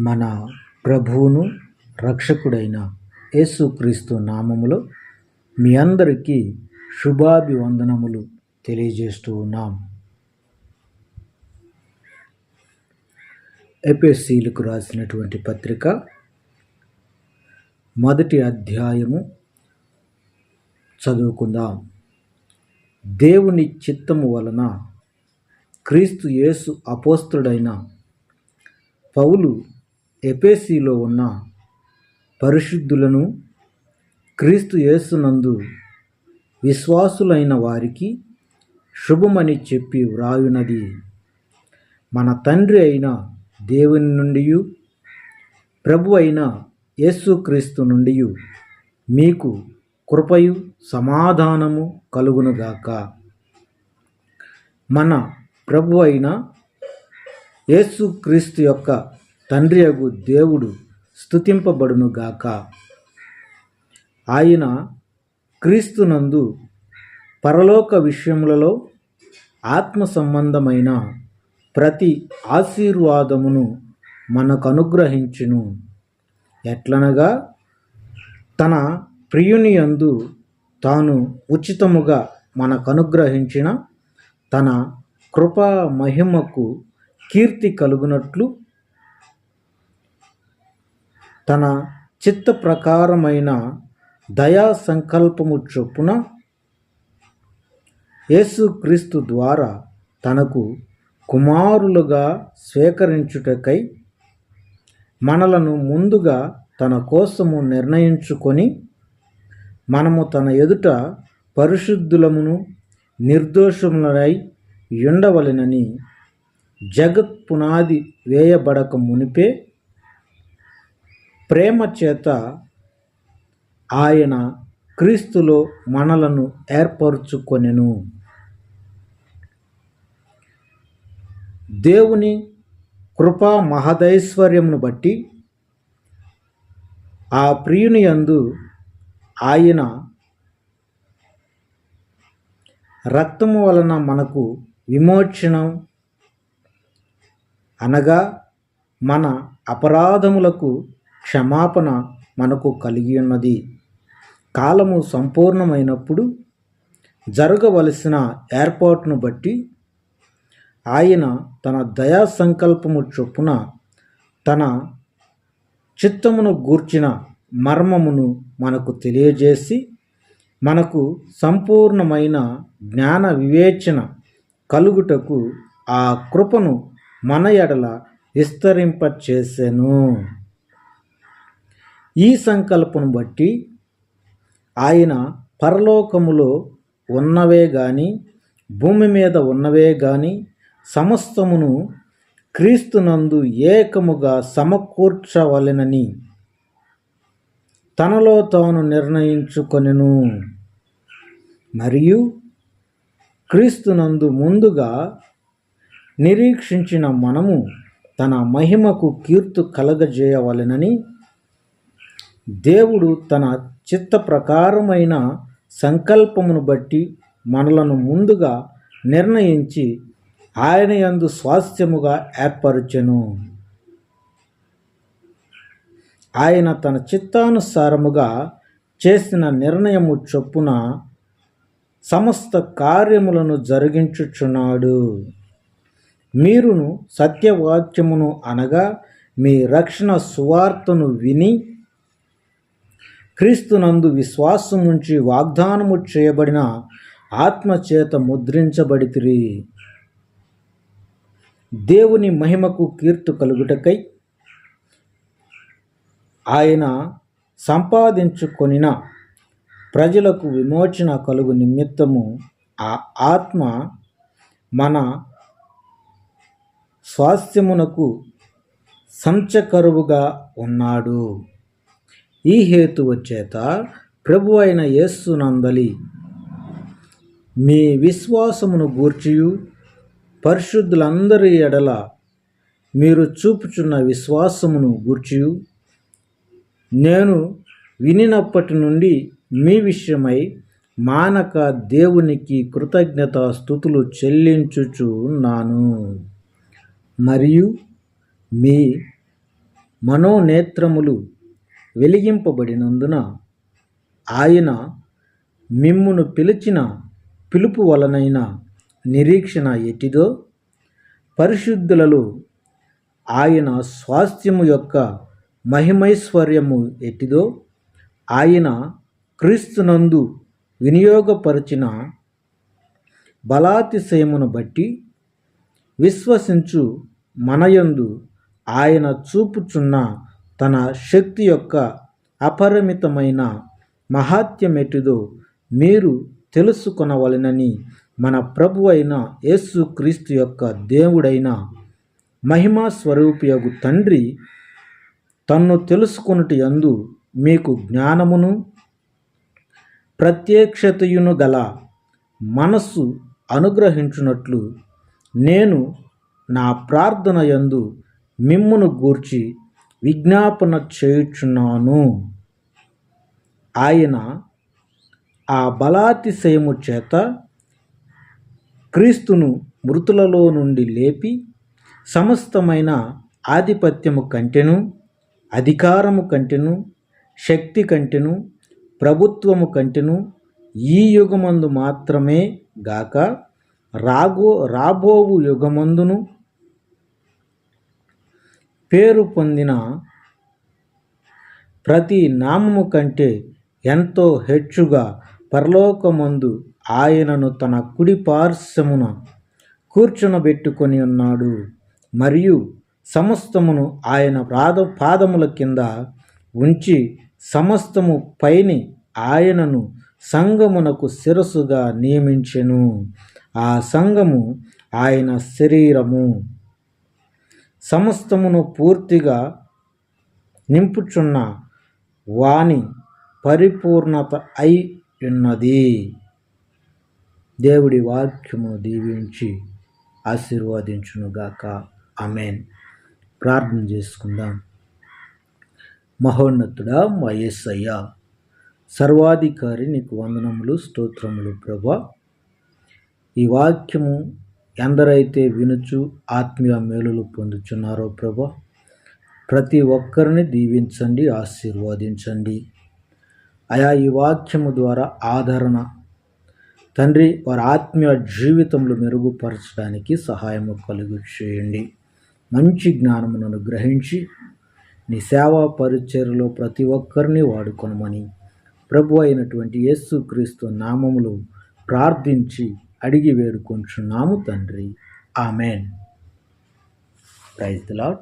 మన ప్రభువును రక్షకుడైన యేసుక్రీస్తు నామములో మీ అందరికీ శుభాభివందనములు తెలియజేస్తూ ఉన్నాం. ఎపిఎస్సీలకు రాసినటువంటి పత్రిక మొదటి అధ్యాయము చదువుకుందాం. దేవుని చిత్తము వలన క్రీస్తు యేసు అపోస్తుడైన పౌలు ఎపేసీలో ఉన్న పరిశుద్ధులను క్రీస్తు యేసునందు విశ్వాసులైన వారికి శుభమని చెప్పి వ్రాయునది. మన తండ్రి అయిన దేవుని నుండి ప్రభు అయిన యేసుక్రీస్తు నుండి మీకు కృపయు సమాధానము కలుగునుగాక మన ప్రభు అయిన యేసుక్రీస్తు యొక్క తండ్రి అగు దేవుడు స్థుతింపబడునుగాక ఆయన క్రీస్తునందు పరలోక విషయములలో ఆత్మ సంబంధమైన ప్రతి ఆశీర్వాదమును మనకు అనుగ్రహించును ఎట్లనగా తన ప్రియుని యందు తాను ఉచితముగా మనకు అనుగ్రహించిన తన కృపా మహిమకు కీర్తి కలుగునట్లు తన చిత్త ప్రకారమైన దయా సంకల్పము చొప్పున యేసుక్రీస్తు ద్వారా తనకు కుమారులుగా స్వీకరించుటకై మనలను ముందుగా తన కోసము నిర్ణయించుకొని మనము తన ఎదుట పరిశుద్ధులమును నిర్దోషములై ఉండవలెనని జగత్ పునాది వేయబడక మునిపే ప్రేమ చేత ఆయన క్రీస్తులో మనలను ఏర్పరచుకొనెను. దేవుని కృపా మహదైశ్వర్యమును బట్టి ఆ ప్రియుని యందు ఆయన రక్తము వలన మనకు విమోచనం అనగా మన అపరాధములకు క్షమాపణ మనకు కలిగి ఉన్నది కాలము సంపూర్ణమైనప్పుడు జరగవలసిన ఏర్పాటును బట్టి ఆయన తన దయా సంకల్పము చొప్పున తన చిత్తమును గూర్చిన మర్మమును మనకు తెలియజేసి మనకు సంపూర్ణమైన జ్ఞాన వివేచన కలుగుటకు ఆ కృపను మన ఎడల విస్తరింపచేసెను. ఈ సంకల్పం బట్టి ఆయన పరలోకములో ఉన్నవే గాని భూమి మీద ఉన్నవే గాని సమస్తమును క్రీస్తునందు ఏకముగా సమకూర్చవలెనని తనలో తాను నిర్ణయించుకొనెను. మరియు క్రీస్తునందు ముందుగా నిరీక్షించిన మనము తన మహిమకు కీర్తు కలగజేయవలెనని దేవుడు తన చిత్త ప్రకారమైన సంకల్పమును బట్టి మనలను ముందుగా నిర్ణయించి ఆయన యందు స్వాస్థ్యముగా ఏర్పరచెను. ఆయన తన చిత్తానుసారముగా చేసిన నిర్ణయము చొప్పున సమస్త కార్యములను జరిగించుచున్నాడు. మీరును సత్యవాక్యమును అనగా మీ రక్షణ సువార్తను విని క్రీస్తునందు విశ్వాసముంచి వాగ్దానము చేయబడిన ఆత్మచేత ముద్రించబడితిరి. దేవుని మహిమకు కీర్తు కలుగుటకై ఆయన సంపాదించుకొనిన ప్రజలకు విమోచన కలుగు నిమిత్తము ఆ ఆత్మ మన స్వాస్థ్యమునకు సంచకరువుగా ఉన్నాడు. ఈ హేతువు చేత ప్రభు అయిన యేస్సునందలి మీ విశ్వాసమును గూర్చియు పరిశుద్ధులందరి ఎడల మీరు చూపుచున్న విశ్వాసమును గూర్చియు. నేను వినినప్పటి నుండి మీ విషయమై మానక దేవునికి కృతజ్ఞత స్థుతులు చెల్లించుచు ఉన్నాను మరియు మీ మనోనేత్రములు వెలిగింపబడినందున ఆయన మిమ్మును పిలిచిన పిలుపు వలనైన నిరీక్షణ ఎటిదో పరిశుద్ధులలో ఆయన స్వాస్థ్యము యొక్క మహిమైశ్వర్యము ఎటిదో ఆయన క్రీస్తునందు వినియోగపరిచిన బలాతిశయమును బట్టి విశ్వసించు మనయందు ఆయన చూపుచున్న తన శక్తి యొక్క అపరిమితమైన మహాత్యమెటిదో మీరు తెలుసుకొనవలెనని మన ప్రభు అయిన యేసు క్రీస్తు యొక్క దేవుడైన మహిమా స్వరూపియగు తండ్రి తన్ను తెలుసుకొనుట యందు మీకు జ్ఞానమును ప్రత్యక్షతయును గల మనస్సు అనుగ్రహించున్నట్లు నేను నా ప్రార్థన యందు మిమ్మును గూర్చి విజ్ఞాపన చేయుచున్నాను. ఆయన ఆ బలాతిశయము చేత క్రీస్తును మృతులలో నుండి లేపి సమస్తమైన ఆధిపత్యము కంటెను అధికారము కంటెను శక్తి కంటెను ప్రభుత్వము కంటెను ఈ యుగమందు మాత్రమే గాక రాగో రాబోవు యుగమందును పేరు పొందిన ప్రతి నామము కంటే ఎంతో హెచ్చుగా పరలోకమందు ఆయనను తన కుడి పార్శ్వమున కూర్చునబెట్టుకొని ఉన్నాడు. మరియు సమస్తమును ఆయన పాద పాదముల కింద ఉంచి సమస్తము పైని ఆయనను సంగమునకు శిరస్సుగా నియమించెను. ఆ సంఘము ఆయన శరీరము. సమస్తమును పూర్తిగా నింపుచున్న వాణి పరిపూర్ణత అయి ఉన్నది. దేవుడి వాక్యమును దీవించి ఆశీర్వదించునుగాక. అమెన్ ప్రార్థన చేసుకుందాం. మహోన్నతుడా మా సర్వాధికారి నీకు వందనములు స్తోత్రములు ప్రభా. ఈ వాక్యము ఎందరైతే వినుచు ఆత్మీయ మేలులు పొందుచున్నారో ప్రభా ప్రతి ఒక్కరిని దీవించండి ఆశీర్వదించండి. అయా ఈ వాక్యము ద్వారా ఆదరణ తండ్రి వారి ఆత్మీయ జీవితంలో మెరుగుపరచడానికి సహాయము కలుగు చేయండి మంచి జ్ఞానమును గ్రహించి నీ సేవా పరిచర్లో ప్రతి ఒక్కరిని వాడుకొనమని ప్రభు అయినటువంటి యేసు క్రీస్తు నామములు ప్రార్థించి అడిగి వేడుకొంచున్నాము తండ్రి. ఆమెన్. Praise lord